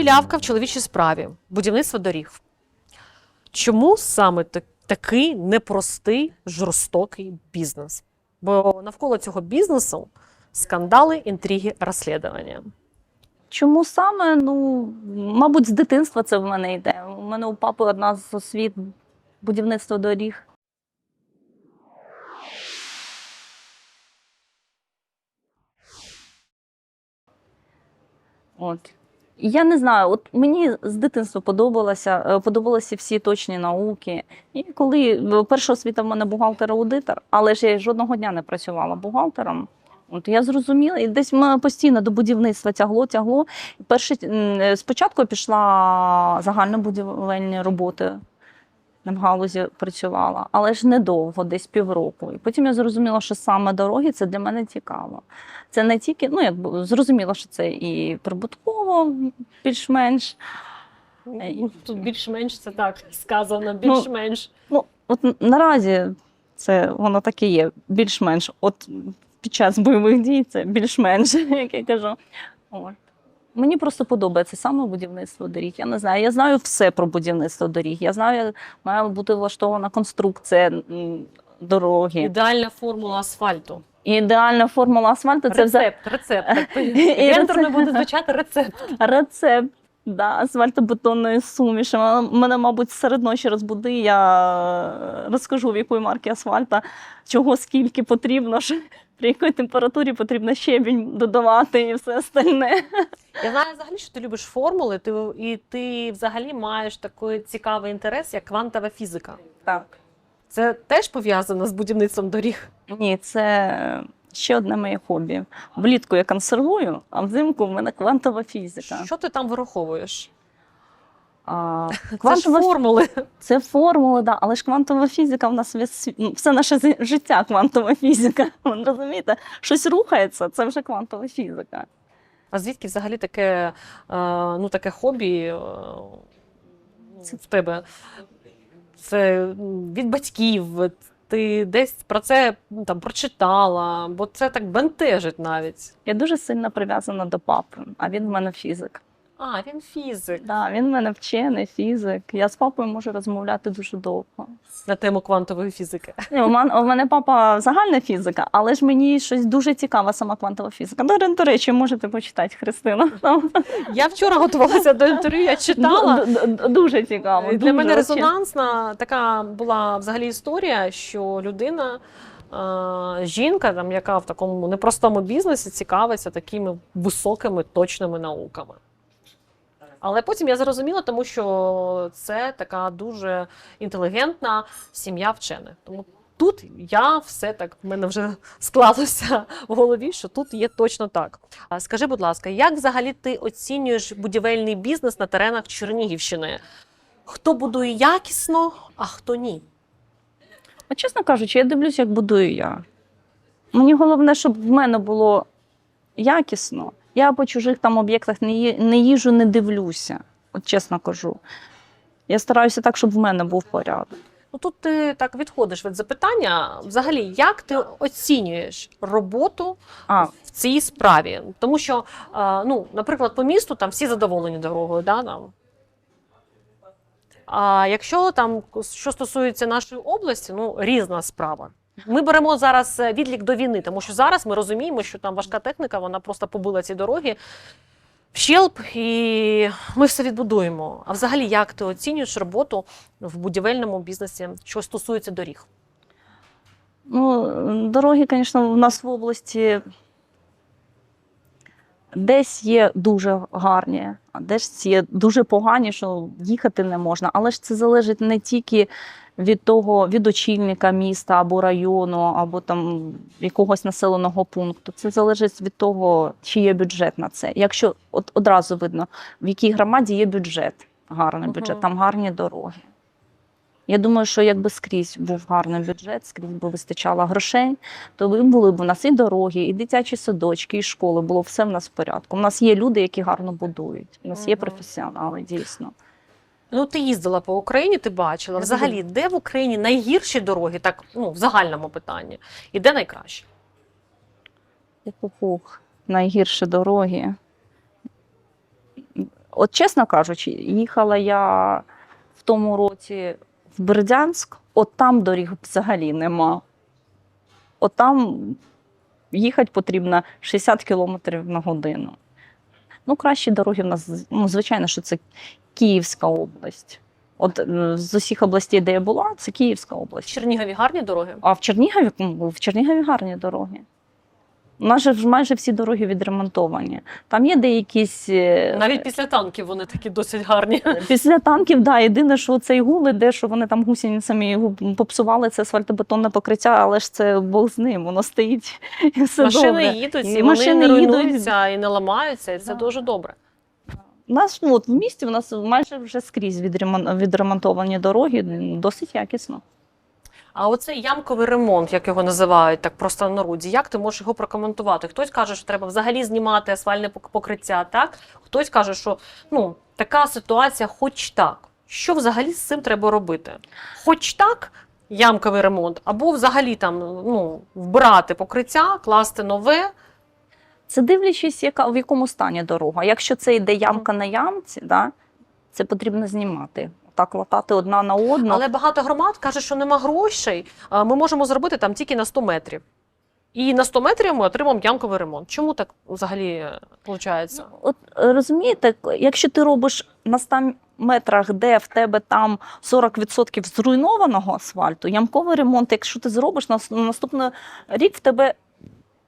Білявка в чоловічій справі, будівництво доріг. Чому саме такий непростий, жорстокий бізнес? Бо навколо цього бізнесу скандали, інтриги, розслідування. Чому саме? Ну, мабуть, з дитинства це в мене йде. У мене у папи одна з освіт будівництво доріг. От. Я не знаю, от мені з дитинства подобалося, е, подобалися всі точні науки. І коли е, перша освіта в мене бухгалтер-аудитор, але ж я жодного дня не працювала бухгалтером. От я зрозуміла, і десь ми постійно до будівництва тягло, тягло. Перше, е, спочатку пішла загальнобудівельні роботи. В галузі працювала, але ж недовго, десь півроку. І потім я зрозуміла, що саме дороги це для мене цікаво. Це не тільки, ну якби зрозуміло, що це і прибутково більш-менш. Ну, Тут більш-менш це так сказано, Ну, більш-менш. Ну, от наразі це воно так і є, більш-менш. От під час бойових дій це більш-менш, як я кажу. От. Мені просто подобається саме будівництво доріг. Я не знаю. Я знаю все про будівництво доріг. Я знаю, має бути влаштована конструкція дороги. Ідеальна формула асфальту. Ідеальна формула асфальту це Рецепт, рецепт. Так, І рецепт. буде звучати рецепт. рецепт. Да, асфальтобетонної суміші. Мене, мабуть, серед ночі розбуди. Я розкажу, в якої марки асфальта, чого скільки потрібно, при якій температурі потрібно щебінь додавати і все остальне. Я знаю взагалі, що ти любиш формули, ти, і ти взагалі маєш такий цікавий інтерес, як квантова фізика. Так. Це теж пов'язано з будівництвом доріг. Ні, це ще одне моє хобі. Влітку я консервую, а взимку в мене квантова фізика. Що ти там вираховуєш? А, Це ж формули. Це формули, да, але ж квантова фізика в нас весь ну, все наше життя квантова фізика. Ви розумієте? Щось рухається, це вже квантова фізика. А звідки взагалі таке, е, ну, таке хобі е, в тебе? Це від батьків. Ти десь про це ну, там прочитала, бо це так бентежить навіть. Я дуже сильно прив'язана до папи, а він в мене фізик. А, він фізик. Да, він в мене вчений, фізик. Я з папою можу розмовляти дуже довго. На тему квантової фізики. Ні, У мене, у мене папа загальна фізика, але ж мені щось дуже цікава сама квантова фізика. До, до речі, можете почитати Христина. Там Я вчора готувалася до інтерв'ю, я читала. ду- ду- дуже цікаво. Для дуже мене вообще. резонансна така була взагалі історія, що людина, е, жінка, там, яка в такому непростому бізнесі цікавиться такими високими точними науками. Але потім я зрозуміла, тому що це така дуже інтелігентна сім'я вчених. Тому тут я все так в мене вже склалося в голові, що тут є точно так. Скажи, будь ласка, як взагалі ти оцінюєш будівельний бізнес на теренах Чернігівщини? Хто будує якісно, а хто ні? А чесно кажучи, я дивлюсь, як будую я. Мені головне, щоб в мене було якісно. Я по чужих там об'єктах не, не їжу, не дивлюся. От чесно кажу. Я стараюся так, щоб в мене був порядок. Ну тут ти так відходиш від запитання. Взагалі, як ти оцінюєш роботу А, в цій справі? Тому що, е, ну, наприклад, по місту там всі задоволені дорогою, да, там. А якщо там що стосується нашої області, ну різна справа. Ми беремо зараз е, відлік до війни, тому що зараз ми розуміємо, що там важка техніка, вона просто побила ці дороги щелп, і ми все відбудуємо. А взагалі, як ти оцінюєш роботу в будівельному бізнесі, що стосується доріг? ну, дороги, звісно, у нас в області десь є дуже гарні, а десь є дуже погані, що їхати не можна. Але ж це залежить не тільки від того, від очільника міста або району, або там якогось населеного пункту. Це залежить від того, чи є бюджет на це. Якщо от одразу видно, в якій громаді є бюджет, гарний бюджет, там гарні дороги. Я думаю, що якби скрізь був гарний бюджет, скрізь би вистачало грошей, то були б у нас і дороги, і дитячі садочки, і школи. Було все в нас в порядку. У нас є люди, які гарно будують. У нас є професіонали, дійсно. Ну, ти їздила по Україні, ти бачила. Взагалі, де в Україні найгірші дороги, так ну в загальному питанні, і де найкраще? Ух, найгірші дороги. От чесно кажучи, їхала я в тому році в Бердянськ, от там доріг взагалі нема. От там їхати потрібно 60 кілометрів на годину. Ну, кращі дороги в нас, ну, звичайно, що це Київська область. От е, з усіх областей, де я була, це Київська область. В. Чернігові гарні дороги. А в Чернігові, ну, в Чернігові гарні дороги. У нас же майже всі дороги відремонтовані. Там є деякісь. е, Навіть після танків вони такі досить гарні. Після танків, да, єдине, що цей гул іде, що вони там гусеницями його попсували, це асфальтобетонне покриття, але ж це Бог з ним, воно стоїть і все Машини добре. їдуть, і Машини вони не їдуть. руйнуються і не ламаються, і це Да. дуже добре. У нас ну, от, в місті у нас майже вже скрізь відремон- відремонтовані дороги, досить якісно. А оцей ямковий ремонт, як його називають, так просто на народі, як ти можеш його прокоментувати? Хтось каже, що треба взагалі знімати асфальтне пок- покриття, так? Хтось каже, що ну, така ситуація, хоч так. Що взагалі з цим треба робити? Хоч так, ямковий ремонт, або взагалі там ну, вбирати покриття, класти нове. Це дивлячись, яка, в якому стані дорога. Якщо це йде ямка на ямці, да, це потрібно знімати. Так латати одна на одну. Але багато громад каже, що нема грошей. Ми можемо зробити там тільки на 100 метрів. І на 100 метрів ми отримаємо ямковий ремонт. Чому так взагалі виходить? Ну, От е, розумієте, якщо ти робиш на 100 метрах, де в тебе там 40% зруйнованого асфальту, ямковий ремонт, якщо ти зробиш на наступний рік, в тебе е,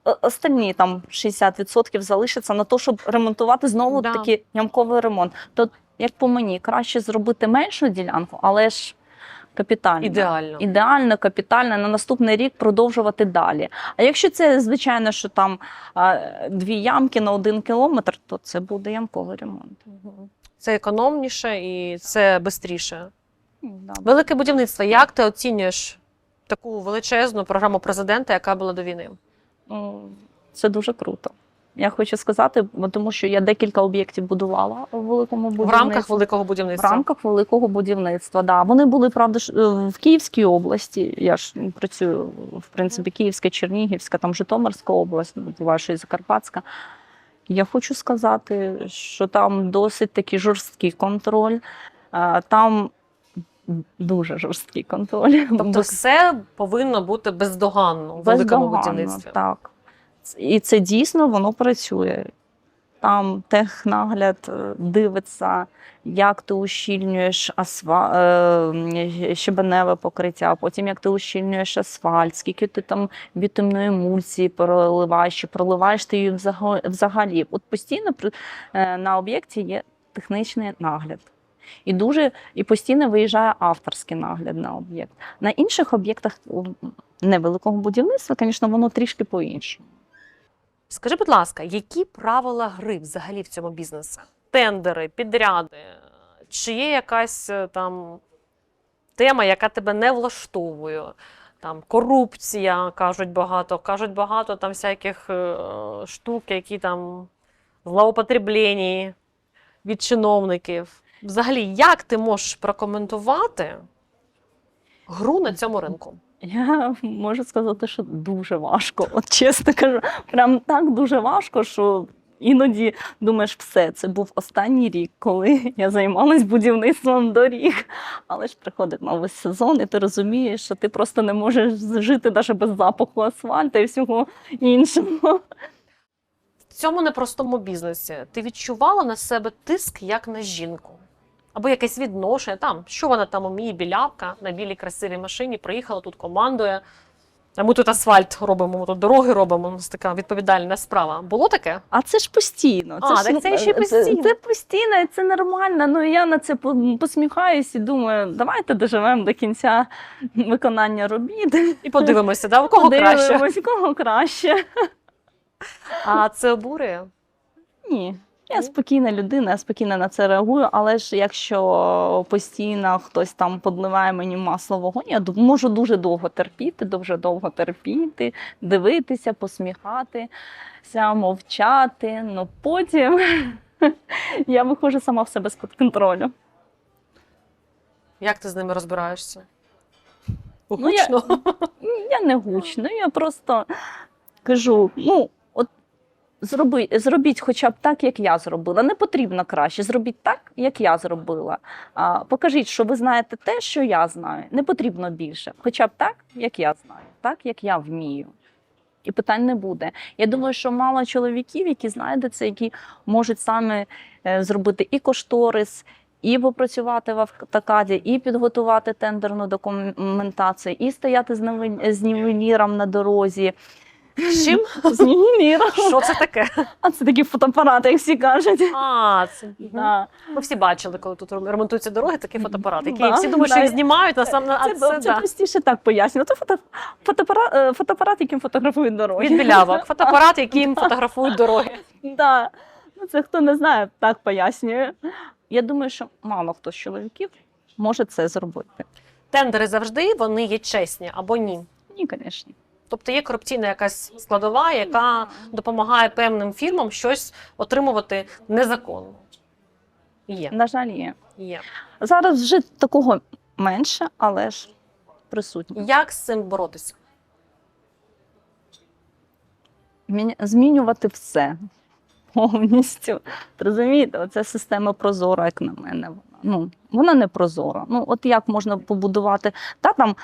останні там 60% залишиться на те, щоб ремонтувати знову Да. таки ямковий ремонт. То як по мені, краще зробити меншу ділянку, але ж капітально. Ідеально. Ідеально, капітально на наступний рік продовжувати далі. А якщо це звичайно, що там а, дві ямки на один кілометр, то це буде ямковий ремонт. Це економніше і це швидше. Да. Велике будівництво. Як ти оцінюєш таку величезну програму президента, яка була до війни? Ну, Це дуже круто. Я хочу сказати, тому що я декілька об'єктів будувала у великому В рамках великого В рамках великого будівництва, да. Вони були, правда, е, в Київській області. Я ж працюю, в принципі, Київська, Чернігівська, там Житомирська область, ваша і Закарпатська. Я хочу сказати, що там досить такий жорсткий контроль. Е, Там дуже жорсткий контроль. Тобто все повинно бути бездоганно в великому будівництві. Так. І це дійсно воно працює. Там технагляд е, дивиться, як ти ущільнюєш асфа... е, щебеневе покриття, потім як ти ущільнюєш асфальт, скільки ти там бітумної емульсії проливаєш, чи проливаєш ти її взагалі. От постійно е, на об'єкті є технічний нагляд. І дуже і постійно виїжджає авторський нагляд на об'єкт. На інших об'єктах невеликого будівництва, звісно, воно трішки по-іншому. Скажи, будь ласка, які правила гри взагалі в цьому бізнесі? Тендери, підряди? Чи є якась е, там тема, яка тебе не влаштовує? Там корупція, кажуть багато, кажуть багато там всяких е, штук, які там злоупотреблені від чиновників. Взагалі, як ти можеш прокоментувати гру на цьому ринку? Я можу сказати, що дуже важко. От чесно кажу, прям так дуже важко, що іноді думаєш, все, це був останній рік, коли я займалась будівництвом доріг. Але ж приходить новий сезон, і ти розумієш, що ти просто не можеш жити навіть без запаху асфальту і всього іншого. В цьому непростому бізнесі ти відчувала на себе тиск як на жінку? Або якесь відношення там, що вона там уміє, білявка на білій красивій машині, приїхала тут, командує. А ми тут асфальт робимо, ми тут дороги робимо. У нас така відповідальна справа. Було таке? А це ж постійно. А, ж, так це ще постійно. Це, це постійно, і це нормально. Ну я на це по- посміхаюсь і думаю, давайте доживемо до кінця виконання робіт. І подивимося, да, у кого краще. Подивимось, у кого краще. А це обурює. Ні. Я спокійна людина, я спокійно на це реагую, але ж якщо постійно хтось там подливає мені масло в вогонь, я можу дуже довго терпіти, дуже довго терпіти, дивитися, посміхатися, мовчати. Ну потім я виходжу сама в себе з-під контролю. Як ти з ними розбираєшся? Ну, я- Гучно. Я не гучно, я просто кажу: ну, Зроби, зробіть хоча б так, як я зробила. Не потрібно краще. Зробіть так, як я зробила. А, покажіть, що ви знаєте те, що я знаю. Не потрібно більше. Хоча б так, як я знаю, так, як я вмію. І питань не буде. Я думаю, що мало чоловіків, які знайдуться, які можуть саме зробити і кошторис, і попрацювати в автокаді, і підготувати тендерну документацію, і стояти з нівеліром на дорозі. З чим? З нівеліром. Що це таке? А це такі фотоапарати, як всі кажуть. А, це Да. ми всі бачили, коли тут ремонтуються дороги, такий фотоапарат, який Да, всі думають, що да. їх знімають, на сам а Це, це, це да. простіше так пояснюю. Це фото, фотоапарат, е, фотоапарат, яким фотографують дороги. від білявок. Фотоапарат, яким фотографують дороги. Да. Ну, це хто не знає, так пояснює. Я думаю, що мало хто з чоловіків може це зробити. Тендери завжди вони є чесні або ні. Ні, звісно. Тобто є корупційна якась складова, яка допомагає певним фірмам щось отримувати незаконно. Є. На жаль, є. Є. Зараз вже такого менше, але ж присутньо. Як з цим боротися? Змінювати все повністю. Розумієте, оця система прозора, як на мене. Ну, вона не прозора. Ну, от як можна побудувати? Та там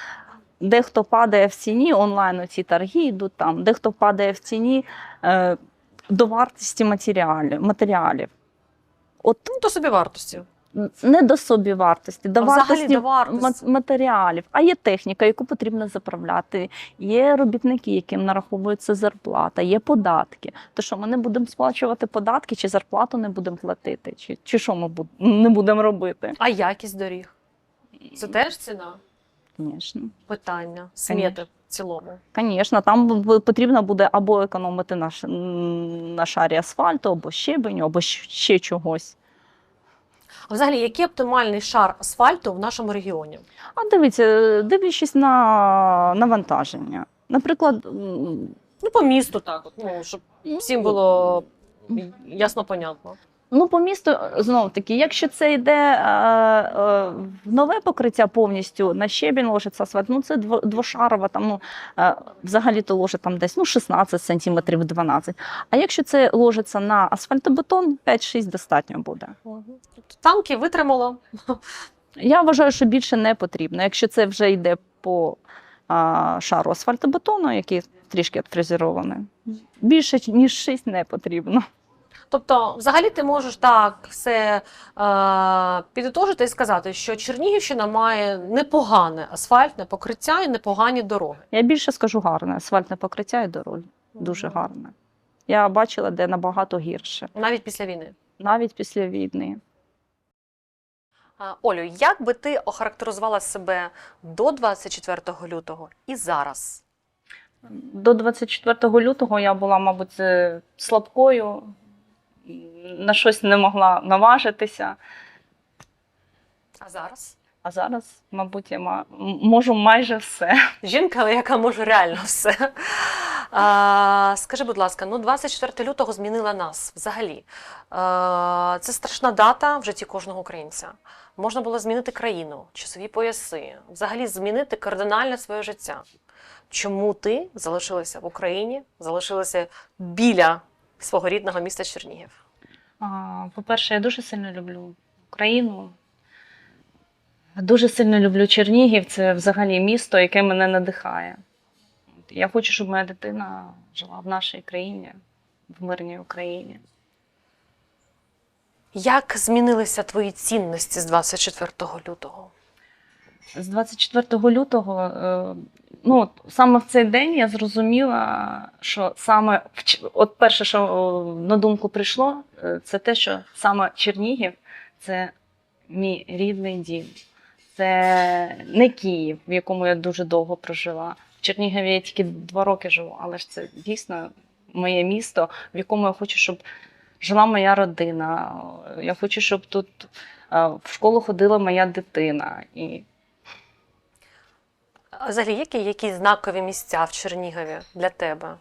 дехто падає в ціні, онлайн ці торги йдуть там, дехто падає в ціні е, до вартості матеріалів. матеріалів. От Ну, до собі вартості. не до собі вартості, до А вартості, до вартості. матеріалів. А є техніка, яку потрібно заправляти, є робітники, яким нараховується зарплата, є податки. То що ми не будемо сплачувати податки, чи зарплату не будемо платити, чи, чи що ми буд- не будемо робити? А якість доріг? Це теж ціна? Звісно. Питання. Сміти в цілому. Звісно, там потрібно буде або економити на, на шарі асфальту, або щебеню, або ще чогось. А взагалі, який оптимальний шар асфальту в нашому регіоні? А дивіться, дивлячись на навантаження. Наприклад, Ну, по місту так, от, ну, щоб всім було ясно понятно. Ну, по місту знов таки, якщо це йде е, е, в нове покриття повністю на щебінь ложиться асфальт, ну це двошарова, там ну е, взагалі то ложить там десь ну 16 сантиметрів 12. А якщо це ложиться на асфальтобетон, 5-6 достатньо буде. Тобто Танки витримало. Я вважаю, що більше не потрібно. Якщо це вже йде по а, шару асфальтобетону, який трішки відфрезерований, більше ніж 6 не потрібно. Тобто, взагалі, ти можеш так все е, підтожити і сказати, що Чернігівщина має непогане асфальтне покриття і непогані дороги. Я більше скажу гарне, асфальтне покриття і дороги. Дуже гарне. Я бачила, де набагато гірше, Навіть після війни. навіть після війни. Олю, як би ти охарактеризувала себе до 24 лютого і зараз? До 24 лютого я була, мабуть, слабкою, на щось не могла наважитися. А зараз? А зараз, мабуть, я можу майже все. Жінка, яка може реально все. А, скажи, будь ласка, ну 24 лютого змінила нас взагалі. А, це страшна дата в житті кожного українця. Можна було змінити країну, часові пояси, взагалі змінити кардинально своє життя. Чому ти залишилася в Україні, залишилася біля свого рідного міста Чернігів? По-перше, я дуже сильно люблю Україну. Дуже сильно люблю Чернігів. Це взагалі місто, яке мене надихає. Я хочу, щоб моя дитина жила в нашій країні, в мирній Україні. Як змінилися твої цінності з 24 лютого? З 24 лютого, е, ну саме в цей день я зрозуміла, що саме от перше, що на думку прийшло, е, це те, що саме Чернігів це мій рідний дім. Це не Київ, в якому я дуже довго прожила. В Чернігові я тільки два роки живу, але ж це дійсно моє місто, в якому я хочу, щоб жила моя родина. Я хочу, щоб тут е, в школу ходила моя дитина. І А Взагалі, які якісь знакові місця в Чернігові для тебе?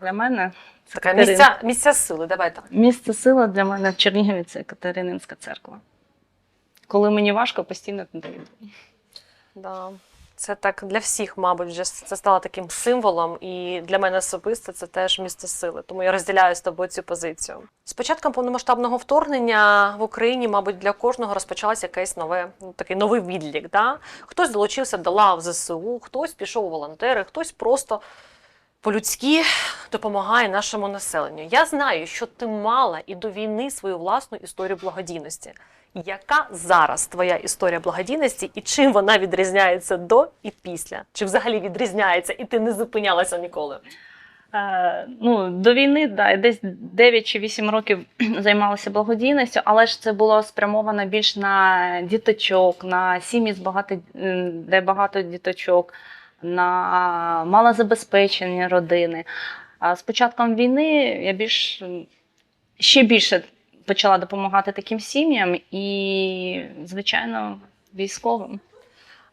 Для мене це Така Катерин- місця, місця сили, давай так. місце сила для мене в Чернігові це Катерининська церква. Коли мені важко, постійно йду. Да. Це так для всіх, мабуть, вже це стало таким символом, і для мене особисто це теж місто сили. Тому я розділяю з тобою цю позицію. З початком повномасштабного вторгнення в Україні, мабуть, для кожного розпочалося якесь нове, ну, такий новий відлік. Да? Хтось долучився до лав ЗСУ, хтось пішов у волонтери, хтось просто по-людськи допомагає нашому населенню. Я знаю, що ти мала і до війни свою власну історію благодійності. Яка зараз твоя історія благодійності і чим вона відрізняється до і після? Чи взагалі відрізняється, і ти не зупинялася ніколи? Е, ну, до війни да, десь 9 чи 8 років займалася благодійністю, але ж це було спрямовано більш на діточок, на сім'ї, з багато, де багато діточок, на малозабезпечені родини. А з початком війни я більш ще більше почала допомагати таким сім'ям і, звичайно, військовим.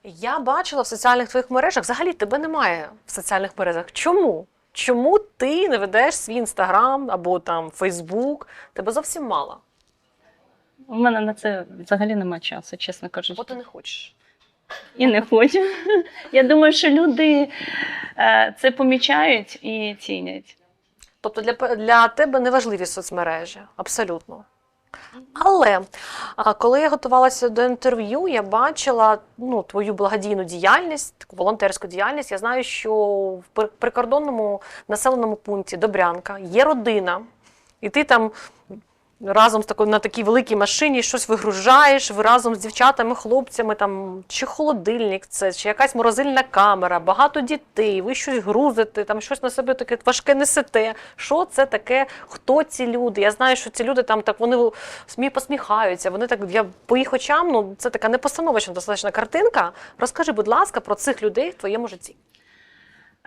Я бачила в соціальних твоїх мережах, взагалі тебе немає в соціальних мережах. Чому? Чому ти не ведеш свій інстаграм або там Фейсбук? Тебе зовсім мало. У мене на це взагалі немає часу, чесно кажучи. Бо ти не хочеш. І не хочу. Я думаю, що люди е, це помічають і цінять. Тобто для, для тебе не важливі соцмережі, абсолютно. Але коли я готувалася до інтерв'ю, я бачила ну, твою благодійну діяльність, таку волонтерську діяльність. Я знаю, що в прикордонному населеному пункті Добрянка є родина, і ти там разом з такою на такій великій машині щось вигружаєш, ви разом з дівчатами, хлопцями, там чи холодильник, це чи якась морозильна камера, багато дітей, ви щось грузите, там щось на себе таке важке несете. Що це таке? Хто ці люди? Я знаю, що ці люди там так вони смі посміхаються. Вони так я по їх очам. Ну це така непостановочна достатньо картинка. Розкажи, будь ласка, про цих людей в твоєму житті.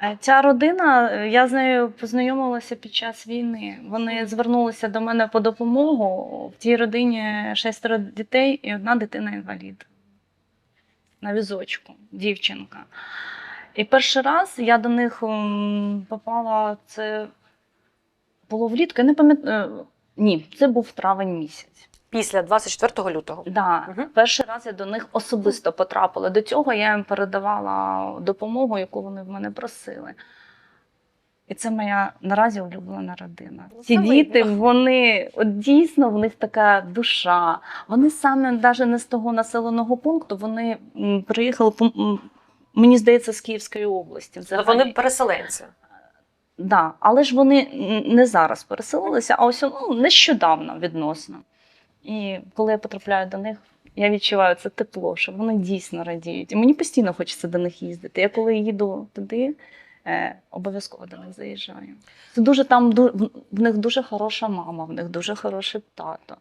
Е, Ця родина, е, я з нею познайомилася під час війни. Вони звернулися до мене по допомогу. В тій родині шестеро дітей і одна дитина-інвалід. На візочку, дівчинка. І перший раз я до них попала, це було влітку, я не пам'ятаю. Ні, це був травень місяць. Після 24 лютого. Да, Мгм. перший раз я до них особисто потрапила. До цього я їм передавала допомогу, яку вони в мене просили. І це моя наразі улюблена родина. Ну, Ці діти, видно. вони от дійсно в них така душа. Вони саме навіть не з того населеного пункту, вони приїхали, мені здається, з Київської області. Взагалі. Вони переселенці. Да, але ж вони не зараз переселилися, а ось ну, нещодавно відносно. І коли я потрапляю до них, я відчуваю це тепло, що вони дійсно радіють. І мені постійно хочеться до них їздити. Я коли їду туди, е, обов'язково до них заїжджаю. Це дуже там в них дуже хороша мама, в них дуже хороший тато.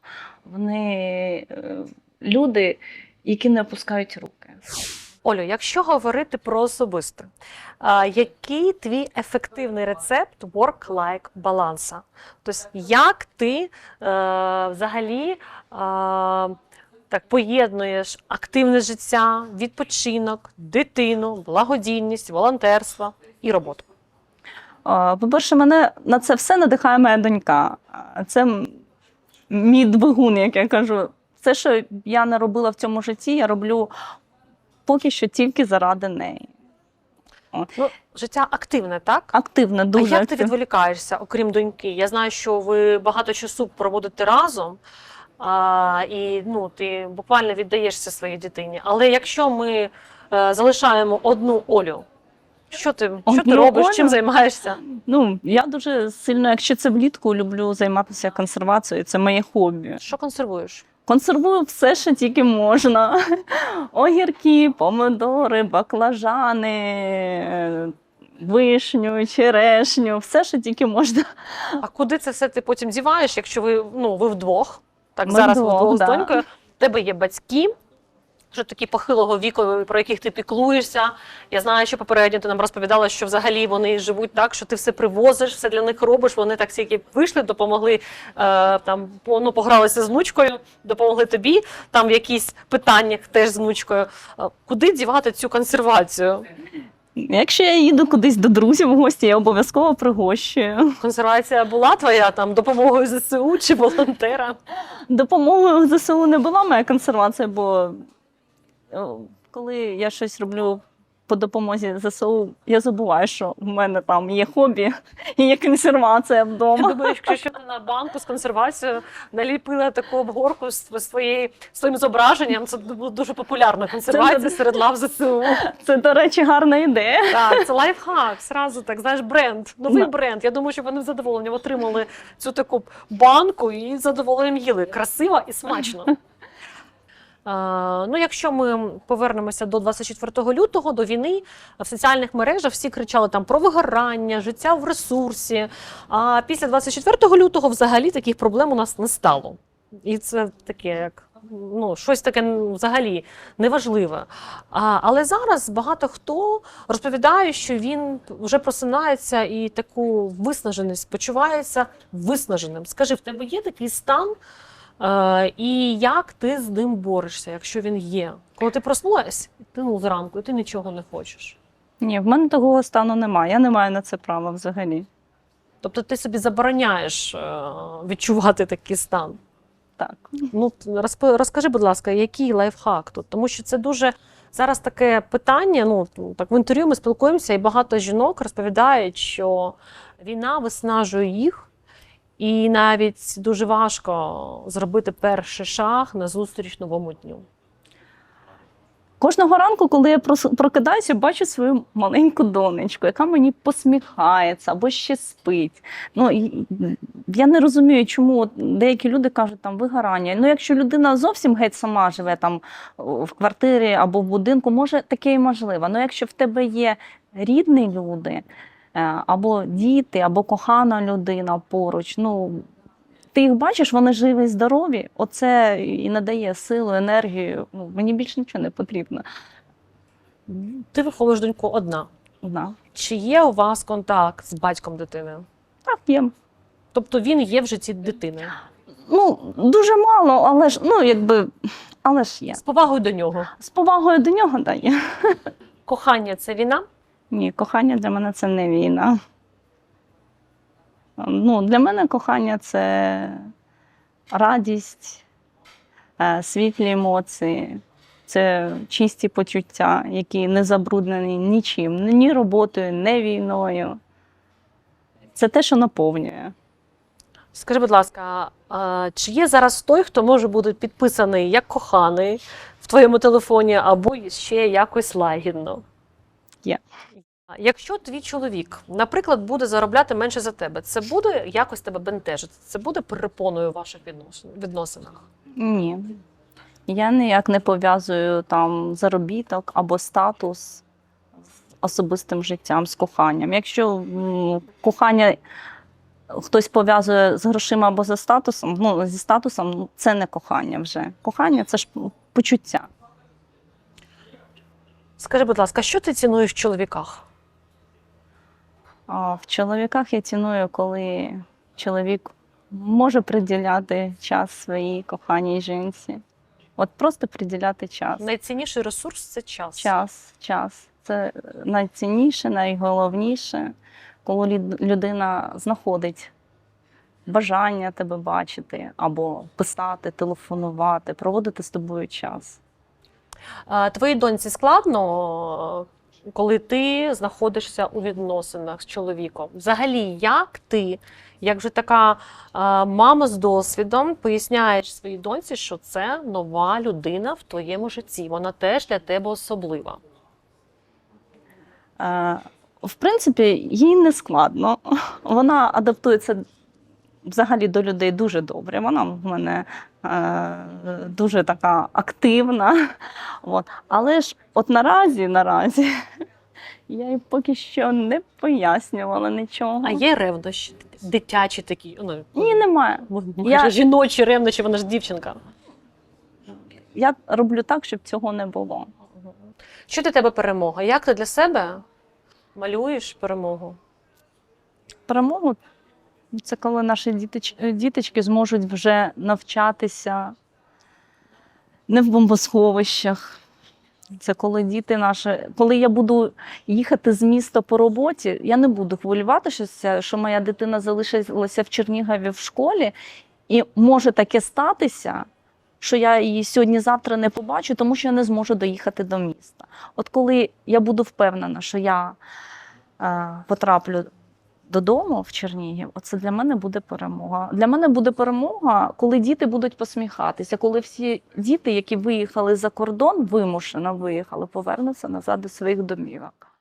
Вони е, люди, які не опускають руки. Олю, якщо говорити про особисте, який твій ефективний рецепт work-life баланса? Тобто, як ти е, взагалі е, так поєднуєш активне життя, відпочинок, дитину, благодійність, волонтерство і роботу? По-перше, мене на це все надихає моя донька. Це мій двигун, як я кажу. Все, що я не робила в цьому житті, я роблю поки що тільки заради неї. Ну, життя активне, так? Активно, дуже. а як ти відволікаєшся, окрім доньки? Я знаю, що ви багато часу проводите разом, а, і ну, ти буквально віддаєшся своїй дитині. Але якщо ми е, залишаємо одну Олю, що ти, що ти робиш, Олю? чим займаєшся? Ну, я дуже сильно, якщо це влітку, люблю займатися консервацією. Це моє хобі. Що консервуєш? Консервую все, що тільки можна. Огірки, помидори, баклажани, вишню, черешню, все, що тільки можна. А куди це все ти потім діваєш, якщо ви, ну, ви вдвох? Так, Ми зараз вдвох, вдвох з донькою. В тебе є батьки, що такі похилого віку, про яких ти піклуєшся. Я знаю, що попередньо ти нам розповідала, що взагалі вони живуть так, що ти все привозиш, все для них робиш. Вони так тільки вийшли, допомогли е, там, ну, погралися з внучкою, допомогли тобі там в якісь питаннях теж з внучкою. Е, Куди дівати цю консервацію? Якщо я їду кудись до друзів в гості, я обов'язково пригощую. Консервація була твоя там допомогою ЗСУ чи волонтера? Допомогою ЗСУ не була моя консервація, бо коли я щось роблю по допомозі ЗСУ, я забуваю, що в мене там є хобі і є консервація Я вдома. думаю, якщо ти на банку з консервацією наліпила таку обгорку з своєю своїм зображенням, це було дуже популярна консервація серед лав ЗСУ. Це, до речі, гарна ідея. Так, це лайфхак, сразу так, знаєш, бренд, новий Да. бренд. Я думаю, що вони з задоволенням отримали цю таку банку і з задоволенням їли. Красиво і смачно. А, ну, якщо ми повернемося до 24 лютого, до війни, в соціальних мережах всі кричали там про вигорання, життя в ресурсі. А після 24 лютого взагалі таких проблем у нас не стало. І це таке, як ну, щось таке взагалі неважливе. А, але зараз багато хто розповідає, що він вже просинається і таку виснаженість почувається виснаженим. Скажи, в тебе є такий стан? Е, і як ти з ним борешся, якщо він є? Коли ти проснулась, ти ну, зранку, і ти нічого не хочеш. Ні, в мене такого стану немає. Я не маю на це права взагалі. Тобто ти собі забороняєш е, відчувати такий стан. Так. Ну, розкажи, будь ласка, який лайфхак тут? Тому що це дуже зараз таке питання. Ну так в інтерв'ю ми спілкуємося, і багато жінок розповідають, що війна виснажує їх, і навіть дуже важко зробити перший шаг на зустріч новому дню. Кожного ранку, коли я прокидаюся, бачу свою маленьку донечку, яка мені посміхається або ще спить. Ну, я не розумію, чому деякі люди кажуть там вигорання. Ну, якщо людина зовсім геть сама живе там в квартирі або в будинку, може таке і можливо. Ну, якщо в тебе є рідні люди, або діти, або кохана людина поруч, ну. Ти їх бачиш, вони живі, здорові. Оце і надає силу, енергію. Ну, мені більше нічого не потрібно. Ти виховуєш доньку одна. Да. Чи є у вас контакт з батьком дитини? Так, є. Тобто він є в житті дитини Ну, дуже мало, але ж, ну, якби, але ж є. з повагою до нього. З повагою до нього дає. Кохання це війна. Ні, кохання для мене це не війна. Ну, для мене кохання це радість, е, світлі емоції, це чисті почуття, які не забруднені нічим, ні роботою, ні війною. Це те, що наповнює. Скажи, будь ласка, а чи є зараз той, хто може бути підписаний як коханий в твоєму телефоні, або ще якось лагідно? Є. А Якщо твій чоловік, наприклад, буде заробляти менше за тебе, це буде якось тебе бентежити? Це буде перепоною в ваших відносин- відносинах? Ні. Я ніяк не пов'язую там заробіток або статус з особистим життям, з коханням. Якщо м, кохання хтось пов'язує з грошима або за статусом, ну зі статусом, ну, це не кохання вже. Кохання це ж почуття. Скажи, будь ласка, що ти цінуєш в чоловіках? А в чоловіках я ціную, коли чоловік може приділяти час своїй коханій жінці. От просто приділяти час. Найцінніший ресурс це час. Час, час. Це найцінніше, найголовніше, коли людина знаходить бажання тебе бачити, або писати, телефонувати, проводити з тобою час. Твоїй доньці складно, коли ти знаходишся у відносинах з чоловіком. Взагалі, як ти, як вже така мама з досвідом, поясняєш своїй доньці, що це нова людина в твоєму житті. Вона теж для тебе особлива. Е, В принципі, їй не складно. Вона адаптується взагалі до людей дуже добре. Вона в мене дуже така активна. От. Але ж от наразі, наразі, я їй поки що не пояснювала нічого. А є ревнощі, дитячі такі. Ну, Ні, немає. я... Я- жіночі ревнощі, вона ж дівчинка. Я роблю так, щоб цього не було. Що для тебе перемога? Як ти для себе малюєш перемогу? Перемогу це коли наші діточ... діточки зможуть вже навчатися не в бомбосховищах. Це коли діти наші, коли я буду їхати з міста по роботі, я не буду хвилюватися, що моя дитина залишилася в Чернігові в школі, і може таке статися, що я її сьогодні-завтра не побачу, тому що я не зможу доїхати до міста. От коли я буду впевнена, що я е, потраплю додому в Чернігів, оце для мене буде перемога. Для мене буде перемога, коли діти будуть посміхатися, коли всі діти, які виїхали за кордон, вимушено виїхали, повернуться назад до своїх домівок.